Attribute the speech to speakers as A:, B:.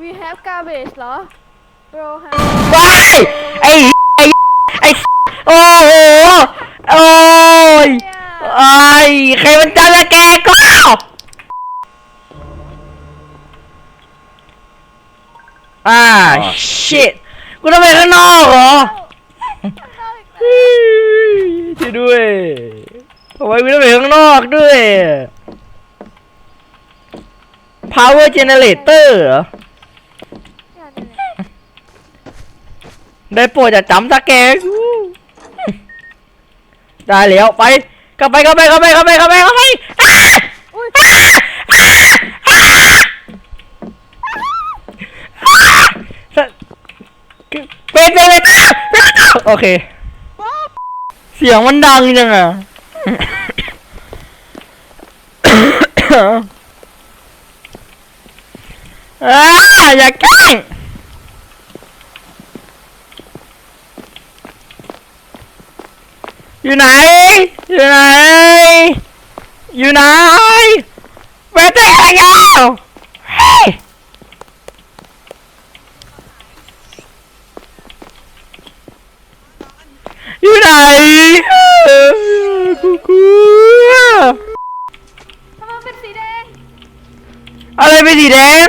A: we have garbage เหรอ bro have
B: ไปไอ้ไอ้ไอ้โอ้โหโอ้ย
A: เนี่ย
B: ไอ้ใครมันจำละแกก็อ่า shit กูต้องไปข้างนอกเหรอ
A: ข้างนอกอีกแล้ว
B: ช่วยด้วยทำไมกูต้องไปข้างนอกด้วย power generator เหรอ
A: เนี่ยเนี่ยเนี่ย
B: ได้โปรดจะจำสแกนกูได้แล้วไปกลับไปกลับไปกลับไปกลับไปกลับไปกลับไปอ้า
A: อุ้ย
B: อ้าอ้าอ้าเป็นเป็นเป็นโอเค เสียงมันดังจังอะ อ้าอย่าแกล้งอยู่ไหน อยู่ไหน อยู่ไหนเวทแองเอาเฮ้ยอยู่ไหนเออกูกลัว
A: ทำไมมันเป็นสีแดง
B: อะไรเป็นสีแดง